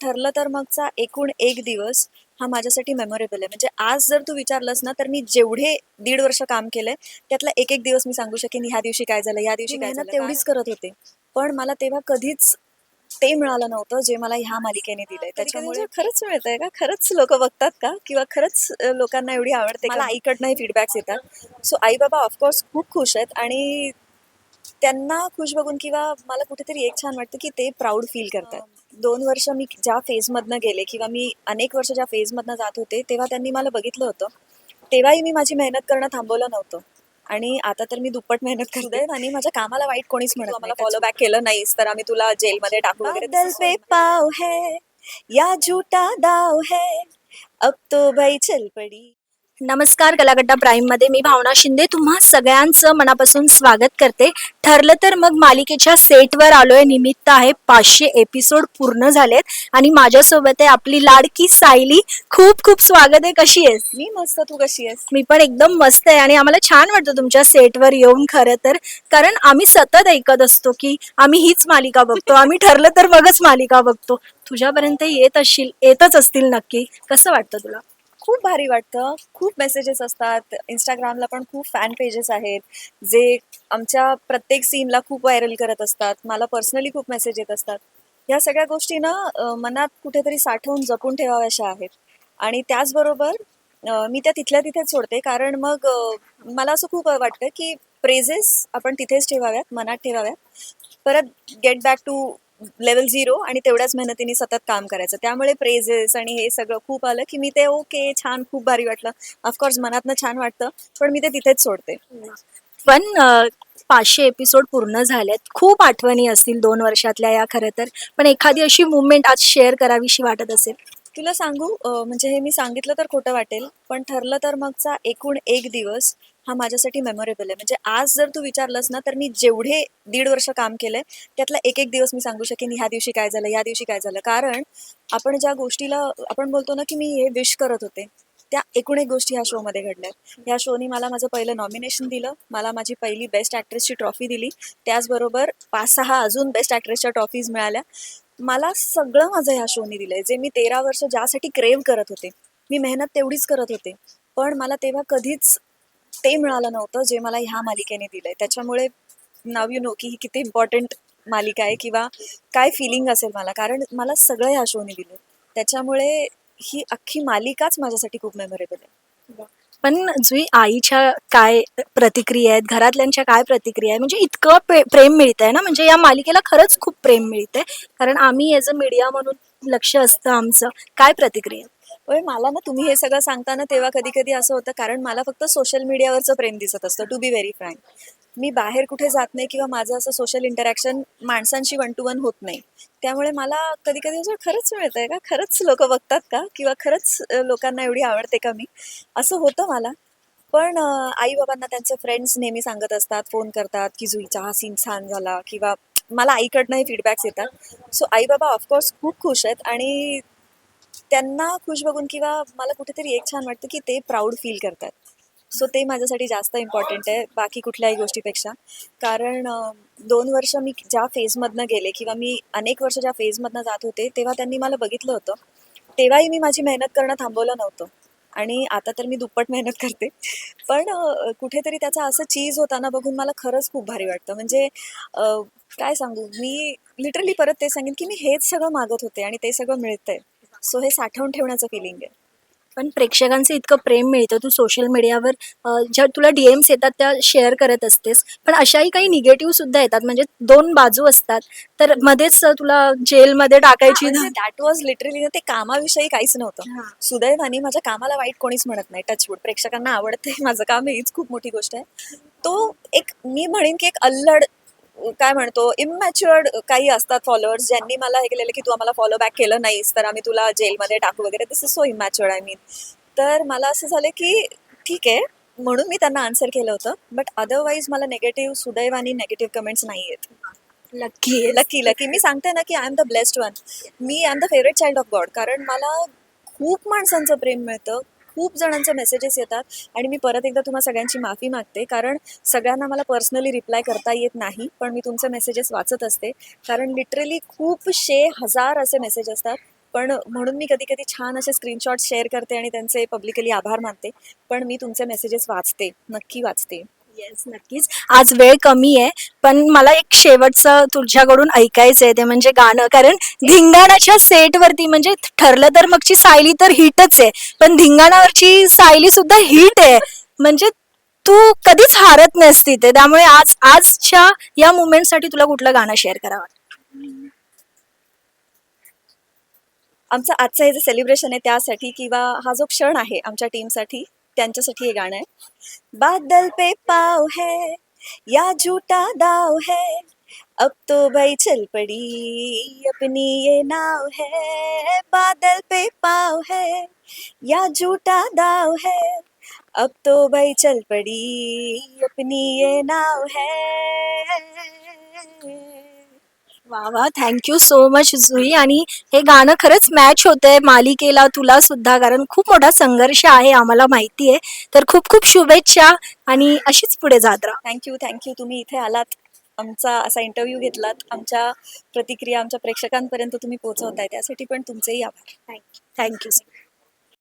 ठरलं तर मगचा एकूण एक दिवस हा माझ्यासाठी मेमोरेबल आहे. म्हणजे आज जर तू विचारलंस ना तर मी जेवढे दीड वर्ष काम केलंय त्यातला एक एक दिवस मी सांगू शकेन ह्या दिवशी काय झालं ह्या दिवशी काय झालं तेवढीच करत होते. पण मला तेव्हा कधीच ते मिळालं नव्हतं जे मला ह्या मालिकेने दिलंय. त्याच्यामुळे खरंच मिळतंय का? खरंच लोक बघतात का? किंवा खरंच लोकांना एवढी आवडते मला आईकडनं फीडबॅक्स येतात. सो आई बाबा ऑफकोर्स खूप खुश आहेत आणि त्यांना खुश बघून किंवा मला कुठेतरी एक छान वाटतं की ते प्राऊड फील करतात. दोन वर्ष मी ज्या फेजमधनं गेले किंवा मी अनेक वर्ष ज्या फेजमधनं जात होते तेव्हा त्यांनी मला बघितलं होतं. तेव्हाही मी माझी मेहनत करणं थांबवलं नव्हतं. आणि आता तर मी दुप्पट मेहनत करते. आणि माझ्या कामाला वाईट कोणीच म्हणत मला फॉलो बॅक केलं नाहीस तर आम्ही तुला जेलमध्ये टाकू वगैरे पाव है या झूठा दाव है. अब तो भाई चल पडी. नमस्कार कलागड्डा प्राईममध्ये मी भावना शिंदे तुम्हा सगळ्यांचं मनापासून स्वागत करते. ठरलं तर मग मालिकेच्या सेटवर आलोय. निमित्त आहे पाचशे एपिसोड पूर्ण झालेत आणि माझ्यासोबत आहे आपली लाडकी सायली. खूप खूप स्वागत आहे. कशी आहेस? मी मस्त. तू कशी आहेस? मी पण एकदम मस्त आहे आणि आम्हाला छान वाटतं तुमच्या सेटवर येऊन खरं तर. कारण आम्ही सतत ऐकत असतो की आम्ही हीच मालिका बघतो. आम्ही ठरलं तर मगच मालिका बघतो. तुझ्यापर्यंत येत असशील येतच असतील नक्की. कसं वाटतं तुला? खूप भारी वाटतं. खूप मेसेजेस असतात. इंस्टाग्रामला पण खूप फॅन पेजेस आहेत. जे आमच्या प्रत्येक सीनला खूप व्हायरल करत असतात. मला पर्सनली खूप मेसेज येत असतात. या सगळ्या गोष्टी ना मनात कुठेतरी साठवून जपून ठेवाव्याशा आहेत. आणि त्याचबरोबर मी त्या तिथल्या तिथेच सोडते. कारण मग मला असं खूप वाटतं की प्रेझेस आपण तिथेच ठेवाव्यात मनात ठेवाव्यात. परत get back to level zero आणि तेवढ्याच मेहनतीने सतत काम करायचं. त्यामुळे प्रेझेस आणि हे सगळं खूप आलं की मी ते ओके छान खूप भारी वाटलं. ऑफकोर्स मनातनं छान वाटतं पण मी ते तिथेच सोडते. पण पाचशे एपिसोड पूर्ण झालेत. खूप आठवणी असतील दोन वर्षातल्या या खरं तर. पण एखादी अशी मुवमेंट आज शेअर करावीशी वाटत असेल. तुला सांगू म्हणजे हे मी सांगितलं तर खोटं वाटेल पण ठरलं तर मगचा एकूण एक दिवस हा माझ्यासाठी मेमोरेबल आहे. म्हणजे आज जर तू विचारलंस ना तर मी जेवढे दीड वर्ष काम केलंय त्यातला एक एक दिवस मी सांगू शकेन ह्या दिवशी काय झालं ह्या दिवशी काय झालं. कारण आपण ज्या गोष्टीला आपण बोलतो ना की मी हे विश करत होते त्या एकूण एक गोष्टी ह्या शोमध्ये घडल्या ह्या शोनी मला माझं पहिलं नॉमिनेशन दिलं मला माझी पहिली बेस्ट ॲक्ट्रेसची ट्रॉफी दिली. त्याचबरोबर पाच सहा अजून बेस्ट ॲक्ट्रेसच्या ट्रॉफीज मिळाल्या. मला सगळं माझं ह्या शोनी दिलंय. जे मी तेरा वर्ष ज्यासाठी क्रेव करत होते मी मेहनत तेवढीच करत होते. पण मला तेव्हा कधीच ते मिळालं नव्हतं जे मला ह्या मालिकेने दिलंय. त्याच्यामुळे नाव यू नो की ही किती इम्पॉर्टंट मालिका आहे किंवा काय फिलिंग असेल मला. कारण मला सगळं ह्या शोने दिलं त्याच्यामुळे ही अख्खी मालिकाच माझ्यासाठी खूप मेमोरेबल आहे. पण जुई आईच्या काय प्रतिक्रिया आहेत घरातल्यांच्या काय प्रतिक्रिया आहे म्हणजे इतकं पे- प्रेम मिळतंय ना? म्हणजे या मालिकेला खरंच खूप प्रेम मिळतंय. कारण आम्ही एज अ मीडिया म्हणून लक्ष असतं आमचं. काय प्रतिक्रिया? पण मला ना तुम्ही हे सगळं सांगताना तेव्हा कधी कधी असं होतं कारण मला फक्त सोशल मीडियावरचं प्रेम दिसत असतं टू बी व्हेरी फ्रँक मी बाहेर कुठे जात नाही किंवा माझं असं सोशल इंटरॅक्शन माणसांशी वन टू वन होत नाही. त्यामुळे मला कधी कधी असं खरंच मिळतंय का? खरंच लोक बघतात का? किंवा खरंच लोकांना एवढी आवडते का मी? असं होतं मला. पण आई बाबांना त्यांचे फ्रेंड्स नेहमी सांगत असतात फोन करतात की जुईचा हा सीन छान झाला किंवा मला आईकडनंही फीडबॅक्स येतात. सो आई बाबा ऑफकोर्स खूप खुश आहेत आणि त्यांना खुश बघून किंवा मला कुठेतरी एक छान वाटतं की ते प्राऊड फील करतात. सो ते माझ्यासाठी जास्त इम्पॉर्टंट आहे बाकी कुठल्याही गोष्टीपेक्षा. कारण दोन वर्ष मी ज्या फेजमधनं गेले किंवा मी अनेक वर्ष ज्या फेजमधनं जात होते तेव्हा त्यांनी मला बघितलं होतं. तेव्हाही मी माझी मेहनत करणं थांबवलं नव्हतं. आणि आता तर मी दुप्पट मेहनत करते. पण कुठेतरी त्याचा असं चीज होताना बघून मला खरंच खूप भारी वाटतं. म्हणजे काय सांगू? मी लिटरली परत ते सांगेन की मी हेच सगळं मागत होते आणि ते सगळं मिळतंय. सो हे साठवून ठेवण्याचं फिलिंग आहे. पण प्रेक्षकांचं इतकं प्रेम मिळतं. तू सोशल मीडियावर ज्या तुला डीएम्स येतात त्या शेअर करत असतेस. पण अशाही काही निगेटिव्ह सुद्धा येतात. म्हणजे दोन बाजू असतात. तर मध्येच तुला जेलमध्ये टाकायची दॅट वॉज लिटरली ते कामाविषयी काहीच नव्हतं. सुदैवाने माझ्या कामाला वाईट कोणीच म्हणत नाही. टचवूड प्रेक्षकांना आवडते माझं काम. हीच खूप मोठी गोष्ट आहे. तो एक मी म्हणेन की एक अल्लड काय म्हणतो इमॅच्युअर्ड काही असतात फॉलोअर्स ज्यांनी मला हे केलेलं की तू आम्हाला फॉलो बॅक केलं नाहीस तर आम्ही तुला जेलमध्ये टाकू वगैरे. This is so immatured I mean तर मला असं झालं की ठीक आहे म्हणून मी त्यांना आन्सर केलं होतं. बट अदरवाईज मला नेगेटिव्ह सुदैवानी नेगेटिव्ह कमेंट्स नाही आहेत लकी लकी लकी मी सांगते ना की I am the blessed one me I am the favourite child of God कारण मला खूप माणसांचं प्रेम मिळतं. खूप जणांचे मेसेजेस येतात आणि मी परत एकदा तुम्हा सगळ्यांची माफी मागते. कारण सगळ्यांना मला पर्सनली रिप्लाय करता येत नाही पण मी तुमचे मेसेजेस वाचत असते. कारण लिटरली खूपशे हजार असे मेसेज असतात. पण म्हणून मी कधी कधी छान असे स्क्रीनशॉट शेअर करते आणि त्यांचे पब्लिकली आभार मानते. पण मी तुमचे मेसेजेस वाचते नक्की वाचते. येस नक्कीच. आज वेळ कमी आहे पण मला एक शेवटचं तुझ्याकडून ऐकायचं आहे ते म्हणजे गाणं. कारण धिंगाणाच्या सेटवरती म्हणजे ठरलं तर मगची सायली तर हिटच आहे पण धिंगाणावरची सायली सुद्धा हिट आहे. म्हणजे तू कधीच हारत नाहीस तिथे त्यामुळे आज आजच्या या मुवमेंटसाठी तुला कुठलं गाणं शेअर करावं? आमचं आजचं हे जे सेलिब्रेशन आहे त्यासाठी किंवा हा जो क्षण आहे आमच्या टीमसाठी त्यांच्यासाठी हे गाणं आहे. बादल पे पाव है या झूठा दाव है. अब तो भाई चल पड़ी, अपनी ये नाव है. बादल पे पाव है या झूठा दाव है. अब तो भाई चल पड़ी, अपनी ये नाव है. वा वा. थँक्यू सो मच जुई आणि हे गाणं खरंच मॅच होतंय मालिकेला तुला सुद्धा. कारण खूप मोठा संघर्ष आहे आम्हाला माहिती आहे. तर खूप खूप शुभेच्छा आणि अशीच पुढे जात राहा. थँक्यू थँक्यू तुम्ही इथे आलात. आमचा असा इंटरव्ह्यू घेतलात. आमच्या प्रतिक्रिया आमच्या प्रेक्षकांपर्यंत तुम्ही पोहोचवताय. त्यासाठी पण तुमचेही आभार. Thank you thank you